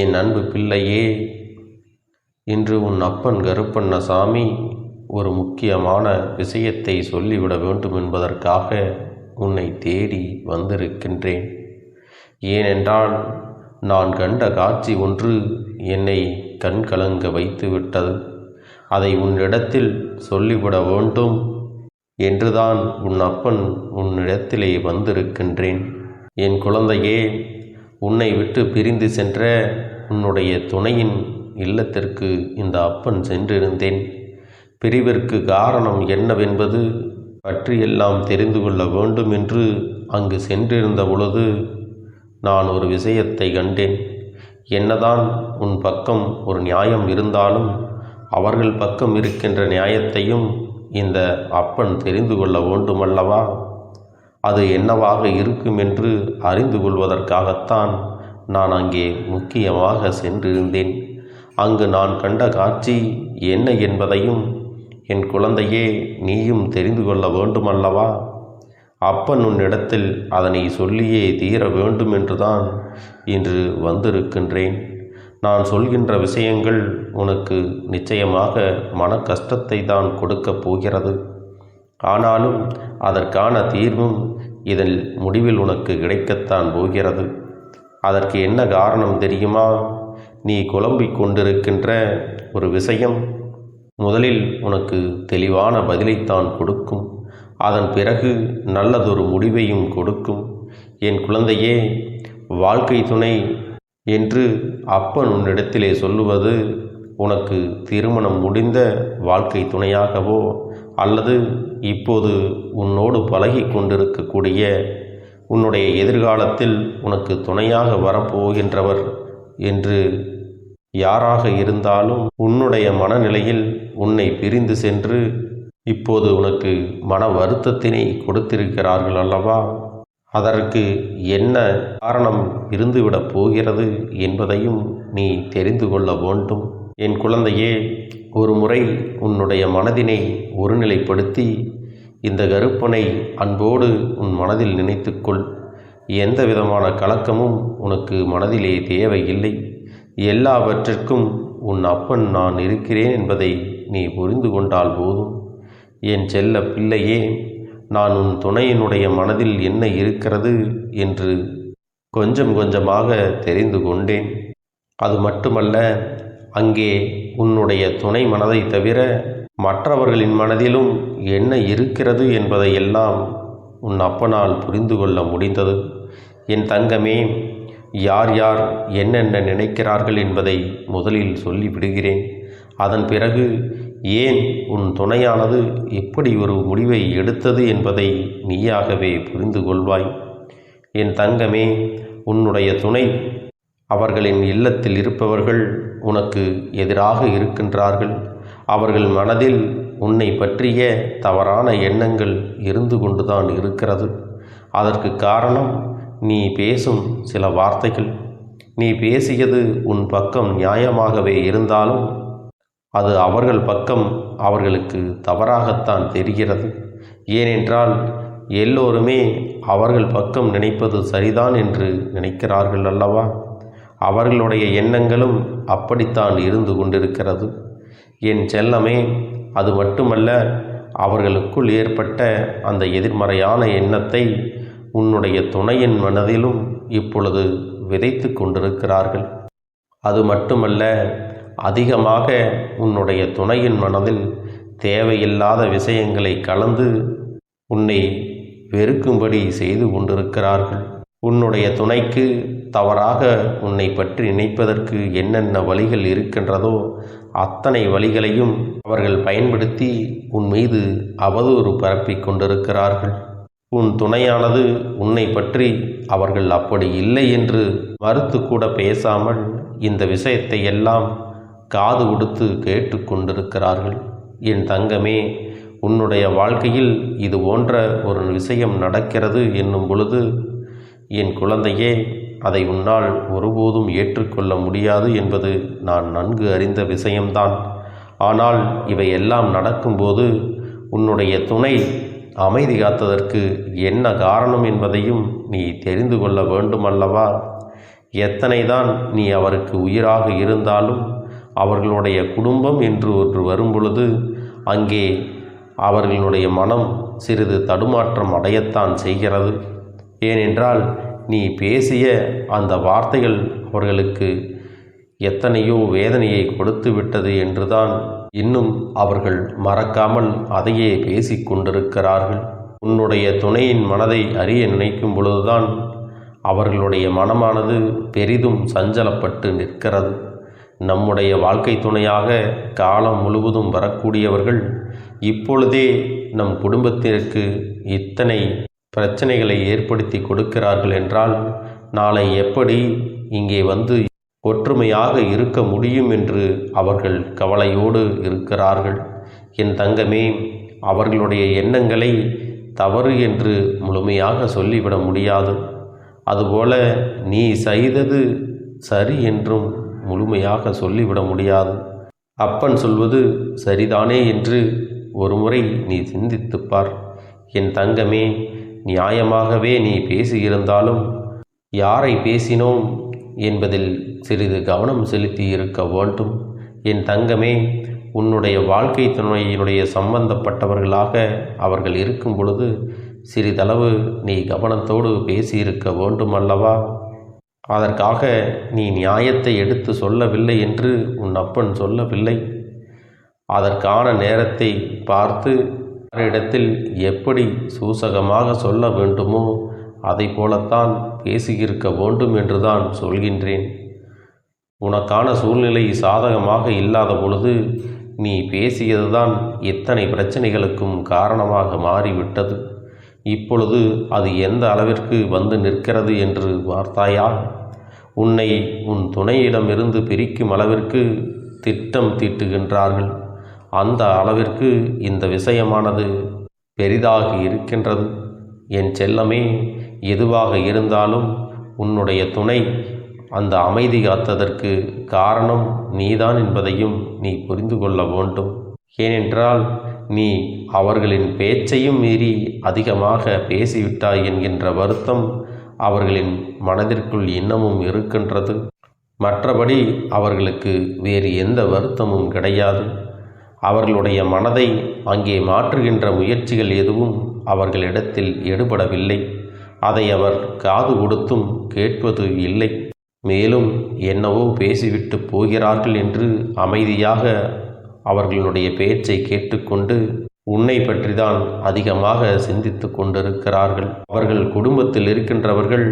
என் அன்பு பிள்ளையே இன்று உன் அப்பன் கருப்பண்ணசாமி ஒரு முக்கியமான விஷயத்தை சொல்லிவிட வேண்டும் என்பதற்காக உன்னை தேடி வந்திருக்கின்றேன். ஏனென்றால் நான் கண்ட காட்சி ஒன்று என்னை கண்கலங்க வைத்து விட்டது அதை உன்னிடத்தில் சொல்லிவிட வேண்டும் என்றுதான் உன் அப்பன் உன்னிடத்திலே வந்திருக்கின்றேன். என் குழந்தையே உன்னை விட்டு பிரிந்து சென்ற உன்னுடைய துணையின் இல்லத்திற்கு இந்த அப்பன் சென்றிருந்தேன். பிரிவிற்கு காரணம் என்னவென்பது பற்றியெல்லாம் தெரிந்து கொள்ள வேண்டும் என்று அங்கு சென்றிருந்த பொழுது நான் ஒரு விஷயத்தை கண்டேன். என்னதான் உன் பக்கம் ஒரு நியாயம் இருந்தாலும் அவர்கள் பக்கம் இருக்கின்ற நியாயத்தையும் இந்த அப்பன் தெரிந்து கொள்ள வேண்டுமல்லவா? அது என்னவாக இருக்கும் என்று அறிந்து கொள்வதற்காகத்தான் நான் அங்கே முக்கியமாக சென்றிருந்தேன். அங்கு நான் கண்ட காட்சி என்ன என்பதையும் என் குழந்தையே நீயும் தெரிந்து கொள்ள வேண்டுமல்லவா? அப்பன் உன்னிடத்தில் அதனை சொல்லியே தீர வேண்டும் என்றுதான் இன்று வந்திருக்கின்றேன். நான் சொல்கின்ற விஷயங்கள் உனக்கு நிச்சயமாக மன கஷ்டத்தை தான் கொடுக்கப் போகிறது. ஆனாலும் அதற்கான தீர்வும் இதன் முடிவில் உனக்கு கிடைக்கத்தான் போகிறது. அதற்கு என்ன காரணம் தெரியுமா? நீ குழம்பிக் கொண்டிருக்கின்ற ஒரு விஷயம். முதலில் உனக்கு தெளிவான பதிலைத்தான் கொடுக்கும். அதன் பிறகு நல்லதொரு முடிவையும் கொடுக்கும். என் குழந்தையே வாழ்க்கை துணை என்று அப்பன் உன்னிடத்திலே சொல்லுவது உனக்கு திருமணம் முடிந்த வாழ்க்கை துணையாகவோ அல்லது இப்போது உன்னோடு பழகி கொண்டிருக்கக்கூடிய உன்னுடைய எதிர்காலத்தில் உனக்கு துணையாக வரப்போகின்றவர் என்று யாராக இருந்தாலும் உன்னுடைய மனநிலையில் உன்னை பிரிந்து சென்று இப்போது உனக்கு மன வருத்தத்தினை கொடுத்திருக்கிறார்கள் அல்லவா? அதற்கு என்ன காரணம் இருந்துவிடப் போகிறது என்பதையும் நீ தெரிந்து கொள்ள வேண்டும். என் குழந்தையே ஒரு முறை உன்னுடைய மனதினை ஒருநிலைப்படுத்தி இந்த கருப்பனை அன்போடு உன் மனதில் நினைத்துக்கொள். எந்த விதமான கலக்கமும் உனக்கு மனதிலே தேவையில்லை. எல்லாவற்றிற்கும் உன் அப்பன் நான் இருக்கிறேன் என்பதை நீ புரிந்து கொண்டால் போதும். என் செல்ல பிள்ளையே நான் உன் துணையினுடைய மனதில் என்ன இருக்கிறது என்று கொஞ்சம் கொஞ்சமாக தெரிந்து கொண்டேன். அது மட்டுமல்ல அங்கே உன்னுடைய துணை மனதை தவிர மற்றவர்களின் மனதிலும் என்ன இருக்கிறது என்பதையெல்லாம் உன் அப்பனால் புரிந்து கொள்ள முடிந்தது. என் தங்கமே யார் யார் என்னென்ன நினைக்கிறார்கள் என்பதை முதலில் சொல்லிவிடுகிறேன் அதன் பிறகு ஏன் உன் துணையானது எப்படி ஒரு முடிவை எடுத்தது என்பதை நீயாகவே புரிந்து கொள்வாய். என் தங்கமே உன்னுடைய துணை அவர்களின் இல்லத்தில் இருப்பவர்கள் உனக்கு எதிராக இருக்கின்றார்கள். அவர்கள் மனதில் உன்னை பற்றிய தவறான எண்ணங்கள் இருந்து கொண்டுதான் இருக்கிறது. அதற்கு காரணம் நீ பேசும் சில வார்த்தைகள். நீ பேசியது உன் பக்கம் நியாயமாகவே இருந்தாலும் அது அவர்கள் பக்கம் அவர்களுக்கு தவறாகத்தான் தெரிகிறது. ஏனென்றால் எல்லோருமே அவர்கள் பக்கம் நினைப்பது சரிதான் என்று நினைக்கிறார்கள் அல்லவா? அவர்களுடைய எண்ணங்களும் அப்படித்தான் இருந்து கொண்டிருக்கிறது. என் செல்லமே அது மட்டுமல்ல அவர்களுக்குள் ஏற்பட்ட அந்த எதிர்மறையான எண்ணத்தை உன்னுடைய துணையின் மனதிலும் இப்பொழுது விதைத்து கொண்டிருக்கிறார்கள். அது மட்டுமல்ல அதிகமாக உன்னுடைய துணையின் மனதில் தேவையில்லாத விஷயங்களை கலந்து உன்னை வெறுக்கும்படி செய்து கொண்டிருக்கிறார்கள். உன்னுடைய துணைக்கு தவறாக உன்னை பற்றி நினைப்பதற்கு என்னென்ன வழிகள் இருக்கின்றதோ அத்தனை வழிகளையும் அவர்கள் பயன்படுத்தி உன் மீது அவதூறு பரப்பிக் கொண்டிருக்கிறார்கள். உன் துணையானது உன்னை பற்றி அவர்கள் அப்படி இல்லை என்று மறுத்து கூட பேசாமல் இந்த விஷயத்தை எல்லாம் காது கொடுத்து கேட்டு கொண்டிருக்கிறார்கள். என் தங்கமே உன்னுடைய வாழ்க்கையில் இது போன்ற ஒரு விஷயம் நடக்கிறது என்னும் பொழுது என் குழந்தையே அதை உன்னால் ஒருபோதும் ஏற்றுக்கொள்ள முடியாது என்பது நான் நன்கு அறிந்த விஷயம்தான். ஆனால் இவை எல்லாம் நடக்கும்போது உன்னுடைய துணை அமைதி காத்ததற்கு என்ன காரணம் என்பதையும் நீ தெரிந்து கொள்ள வேண்டுமல்லவா? எத்தனைதான் நீ அவருக்கு உயிராக இருந்தாலும் அவர்களுடைய குடும்பம் என்று ஒன்று வரும்பொழுது அங்கே அவர்களுடைய மனம் சிறிது தடுமாற்றம் அடையத்தான் செய்கிறது. ஏனென்றால் நீ பேசிய அந்த வார்த்தைகள் அவர்களுக்கு எத்தனையோ வேதனையை கொடுத்து விட்டது என்றுதான் இன்னும் அவர்கள் மறக்காமல் அதையே பேசிக் கொண்டிருக்கிறார்கள். உன்னுடைய துணையின் மனதை அறிய நினைக்கும் பொழுதுதான் அவர்களுடைய மனமானது பெரிதும் சஞ்சலப்பட்டு நிற்கிறது. நம்முடைய வாழ்க்கை துணையாக காலம் முழுவதும் வரக்கூடியவர்கள் இப்பொழுதே நம் குடும்பத்திற்கு இத்தனை பிரச்சனைகளை ஏற்படுத்தி கொடுக்கிறார்கள் என்றால் நாளை எப்படி இங்கே வந்து ஒற்றுமையாக இருக்க முடியும் என்று அவர்கள் கவலையோடு இருக்கிறார்கள். என் தங்கமே அவர்களுடைய எண்ணங்களை தவறு என்று முழுமையாக சொல்லிவிட முடியாது. அதுபோல நீ செய்தது சரி என்றும் முழுமையாக சொல்லிவிட முடியாது. அப்பன் சொல்வது சரிதானே என்று ஒருமுறை நீ சிந்தித்துப்பார். என் தங்கமே நியாயமாகவே நீ பேசியிருந்தாலும் யாரை பேசினோம் என்பதில் சிறிது கவனம் செலுத்தி இருக்க வேண்டும். என் தங்கமே உன்னுடைய வாழ்க்கை துணையினுடைய சம்பந்தப்பட்டவர்களாக அவர்கள் இருக்கும் பொழுது சிறிதளவு நீ கவனத்தோடு பேசியிருக்க வேண்டும் அல்லவா அதற்காக நீ நியாயத்தை எடுத்து சொல்லவில்லை என்று உன் அப்பன் சொல்லவில்லை. அதற்கான நேரத்தை பார்த்து இடத்தில் எப்படி சூசகமாக சொல்ல வேண்டுமோ அதை போலத்தான் பேசியிருக்க வேண்டும் என்றுதான் சொல்கின்றேன். உனக்கான சூழ்நிலை சாதகமாக இல்லாத பொழுது நீ பேசியதுதான் இத்தனை பிரச்சனைகளுக்கும் காரணமாக மாறிவிட்டது. இப்பொழுது அது எந்த அளவிற்கு வந்து நிற்கிறது என்று பார்த்தாயா? உன்னை உன் துணையிடமிருந்து பிரிக்கும் அளவிற்கு திட்டம் தீட்டுகின்றார்கள். அந்த அளவிற்கு இந்த விஷயமானது பெரிதாக இருக்கின்றது. என் செல்லமே எதுவாக இருந்தாலும் உன்னுடைய துணை அந்த அமைதி காத்ததற்கு காரணம் நீதான் என்பதையும் நீ புரிந்து கொள்ள வேண்டும். ஏனென்றால் நீ அவர்களின் பேச்சையும் மீறி அதிகமாக பேசிவிட்டாய் என்கின்ற வருத்தம் அவர்களின் மனதிற்குள் இன்னமும் இருக்கின்றது. மற்றபடி அவர்களுக்கு வேறு எந்த வருத்தமும் கிடையாது. அவர்களுடைய மனதை அங்கே மாற்றுகின்ற முயற்சிகள் எதுவும் அவர்களிடத்தில் எடுபடவில்லை. அதை அவர் காது கொடுத்தும் கேட்பது இல்லை. மேலும் என்னவோ பேசிவிட்டு போகிறார்கள் என்று அமைதியாக அவர்களுடைய பேச்சை கேட்டுக்கொண்டு உன்னை பற்றிதான் அதிகமாக சிந்தித்து கொண்டிருக்கிறார்கள். அவர்கள் குடும்பத்தில் இருக்கின்றவர்கள்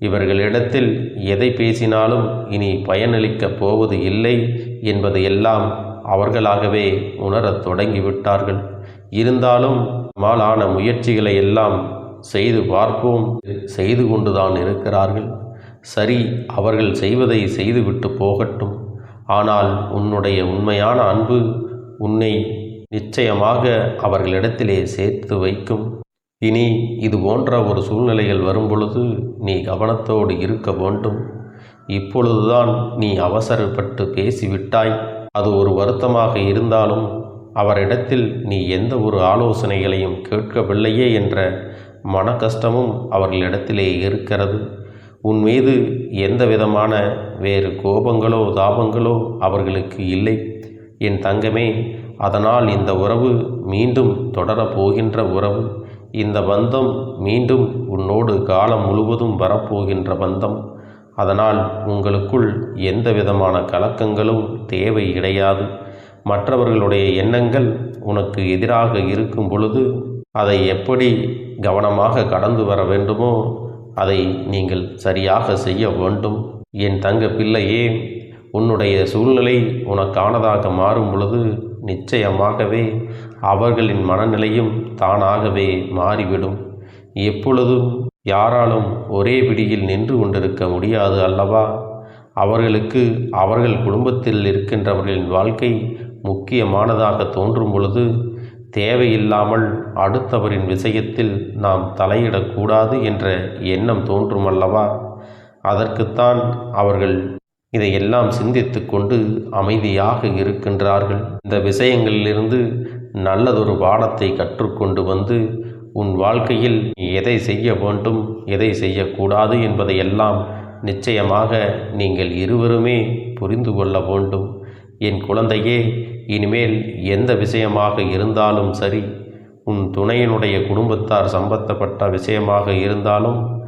இவர்களிடத்தில் எதை பேசினாலும் இனி பயனளிக்கப் போவது இல்லை என்பதையெல்லாம் அவர்களாகவே உணரத் தொடங்கிவிட்டார்கள். இருந்தாலும் மாலான முயற்சிகளை எல்லாம் செய்து பார்ப்போம். செய்து கொண்டுதான் இருக்கிறார்கள். சரி அவர்கள் செய்வதை செய்துவிட்டு போகட்டும். ஆனால் உன்னுடைய உண்மையான அன்பு உன்னை நிச்சயமாக அவர்களிடத்திலே சேர்த்து வைக்கும். இனி இது போன்ற ஒரு சூழ்நிலைகள் வரும்பொழுது நீ கவனத்தோடு இருக்க வேண்டும். இப்பொழுதுதான் நீ அவசரப்பட்டு பேசிவிட்டாய். அது ஒரு வருத்தமாக இருந்தாலும் அவரிடத்தில் நீ எந்த ஒரு ஆலோசனைகளையும் கேட்கவில்லையே என்ற மன கஷ்டமும் அவர்களிடத்திலே இருக்கிறது. உன் மீது எந்த விதமான வேறு கோபங்களோ தாபங்களோ அவர்களுக்கு இல்லை. என் தங்கமே அதனால் இந்த உறவு மீண்டும் தொடரப் போகின்ற உறவு இந்த பந்தம் மீண்டும் உன்னோடு காலம் முழுவதும் வரப்போகின்ற பந்தம். அதனால் உங்களுக்குள் எந்த விதமான கலக்கங்களும் தேவை கிடையாது. மற்றவர்களுடைய எண்ணங்கள் உனக்கு எதிராக இருக்கும் பொழுது அதை எப்படி கவனமாக கடந்து வர வேண்டுமோ அதை நீங்கள் சரியாக செய்ய வேண்டும். என் தங்க பிள்ளையே உன்னுடைய சூழ்நிலை உனக்கானதாக மாறும் பொழுது நிச்சயமாகவே அவர்களின் மனநிலையும் தானாகவே மாறிவிடும். எப்பொழுதும் யாராலும் ஒரே பிடியில் நின்று கொண்டிருக்க முடியாது அல்லவா? அவர்களுக்கு அவர்கள் குடும்பத்தில் இருக்கின்றவர்களின் வாழ்க்கை முக்கியமானதாக தோன்றும் பொழுது தேவையில்லாமல் அடுத்தவரின் விஷயத்தில் நாம் தலையிடக்கூடாது என்ற எண்ணம் தோன்றும் அல்லவா? அதற்குத்தான் அவர்கள் இதையெல்லாம் சிந்தித்து கொண்டு அமைதியாக இருக்கின்றார்கள். இந்த விஷயங்களிலிருந்து நல்லதொரு பாடத்தை கற்றுக்கொண்டு வந்து உன் வாழ்க்கையில் நீ எதை செய்ய வேண்டும் எதை செய்யக்கூடாது என்பதையெல்லாம் நிச்சயமாக நீங்கள் இருவருமே புரிந்து கொள்ள வேண்டும். என் குழந்தையே இனிமேல் எந்த விஷயமாக இருந்தாலும் சரி உன் துணையினுடைய குடும்பத்தார் சம்பந்தப்பட்ட விஷயமாக இருந்தாலும்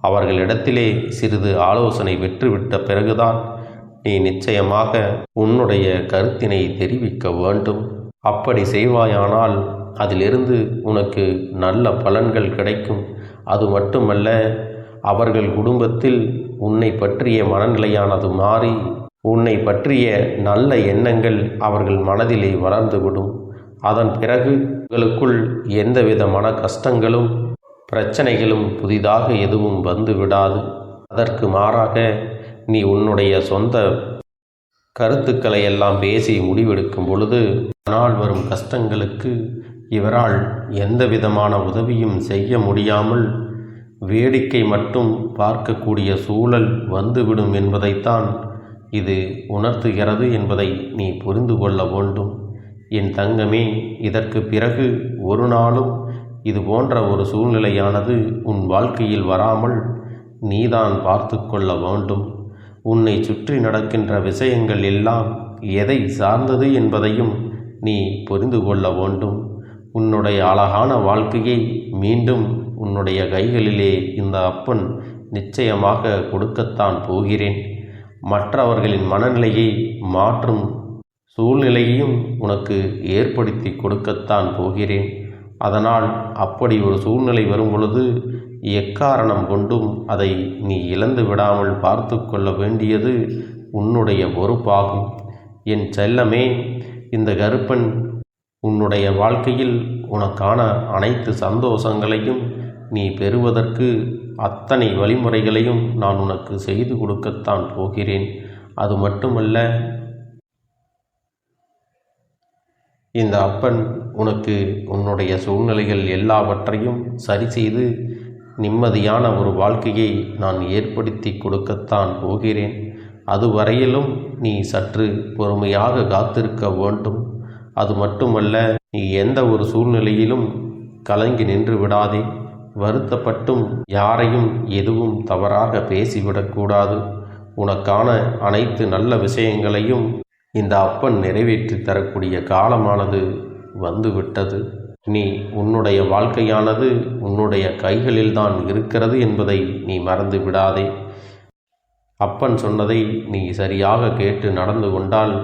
அவர்களிடத்திலே சிறிது ஆலோசனை பெற்றுவிட்ட பிறகுதான் நீ நிச்சயமாக உன்னுடைய கருத்தினை தெரிவிக்க வேண்டும். அப்படி செய்வாயானால் அதிலிருந்து உனக்கு நல்ல பலன்கள் கிடைக்கும். அது மட்டுமல்ல அவர்கள் குடும்பத்தில் உன்னை பற்றிய மனநிலையானது மாறி உன்னை பற்றிய நல்ல எண்ணங்கள் அவர்கள் மனதிலே வளர்ந்துவிடும். அதன் பிறகு உங்களுக்குள் எந்தவித மன கஷ்டங்களும் பிரச்சனைகளும் புதிதாக எதுவும் வந்து விடாது. அதற்கு மாறாக நீ உன்னுடைய சொந்த கருத்துக்களை எல்லாம் பேசி முடிவெடுக்கும் பொழுது ஆனால் வரும் கஷ்டங்களுக்கு இவரால் எந்த விதமான உதவியும் செய்ய முடியாமல் வேடிக்கை மட்டும் பார்க்கக்கூடிய சூழல் வந்துவிடும் என்பதைத்தான் இது உணர்த்துகிறது என்பதை நீ புரிந்து கொள்ள வேண்டும். என் தங்கமே இதற்கு பிறகு ஒரு நாளும் இது போன்ற ஒரு சூழ்நிலையானது உன் வாழ்க்கையில் வராமல் நீதான் பார்த்து கொள்ள வேண்டும். உன்னை சுற்றி நடக்கின்ற விஷயங்கள் எல்லாம் எதை சார்ந்தது என்பதையும் நீ புரிந்து கொள்ள வேண்டும். உன்னுடைய அழகான வாழ்க்கையை மீண்டும் உன்னுடைய கைகளிலே இந்த அப்பன் நிச்சயமாக கொடுக்கத்தான் போகிறேன். மற்றவர்களின் மனநிலையை மாற்றும் சூழ்நிலையையும் உனக்கு ஏற்படுத்தி கொடுக்கத்தான் போகிறேன். அதனால் அப்படி ஒரு சூழ்நிலை வரும் பொழுது எக்காரணம் கொண்டும் அதை நீ இழந்து விடாமல் பார்த்து கொள்ள வேண்டியது உன்னுடைய பொறுப்பாகும். என் செல்லமே இந்த கருப்பன் உன்னுடைய வாழ்க்கையில் உனக்கான அனைத்து சந்தோஷங்களையும் நீ பெறுவதற்கு அத்தனை வழிமுறைகளையும் நான் உனக்கு செய்து கொடுக்கத்தான் போகிறேன். அது மட்டுமல்ல இந்த அப்பன் உனக்கு உன்னுடைய சூழ்நிலைகள் எல்லாவற்றையும் சரி செய்து நிம்மதியான ஒரு வாழ்க்கையை நான் ஏற்படுத்தி கொடுக்கத்தான் போகிறேன். அதுவரையிலும் நீ சற்று பொறுமையாக காத்திருக்க வேண்டும். அது மட்டுமல்ல நீ எந்த ஒரு சூழ்நிலையிலும் கலங்கி நின்று விடாதே. வருத்தப்பட்டும் யாரையும் எதுவும் தவறாக பேசிவிடக்கூடாது உனக்கான அனைத்து நல்ல விஷயங்களையும் இந்த அப்பன் நிறைவேற்றி தரக்கூடிய காலமானது வந்துவிட்டது. நீ உன்னுடைய வாழ்க்கையானது உன்னுடைய கைகளில்தான் இருக்கிறது என்பதை நீ மறந்து விடாதே. அப்பன் சொன்னதை நீ சரியாக கேட்டு நடந்து கொண்டால்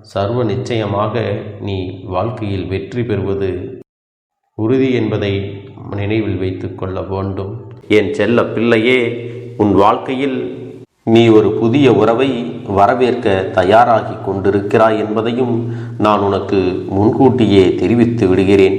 சர்வ நிச்சயமாக நீ வாழ்க்கையில் வெற்றி பெறுவது உறுதி என்பதை நினைவில் வைத்து கொள்ள வேண்டும். என் செல்ல பிள்ளையே உன் வாழ்க்கையில் நீ ஒரு புதிய உறவை வரவேற்க தயாராகி கொண்டிருக்கிறாய் என்பதையும் நான் உனக்கு முன்கூட்டியே தெரிவித்து விடுகிறேன்.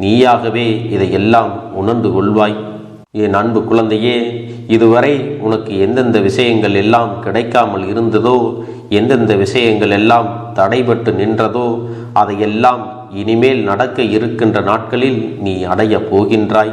நீயாகவே இதையெல்லாம் உணர்ந்து கொள்வாய். என் அன்பு குழந்தையே இதுவரை உனக்கு எந்தெந்த விஷயங்கள் எல்லாம் கிடைக்காமல் இருந்ததோ எந்தெந்த விஷயங்கள் எல்லாம் தடைபட்டு நின்றதோ அதையெல்லாம் இனிமேல் நடக்க இருக்கின்ற நாட்களில் நீ அடையப் போகின்றாய்.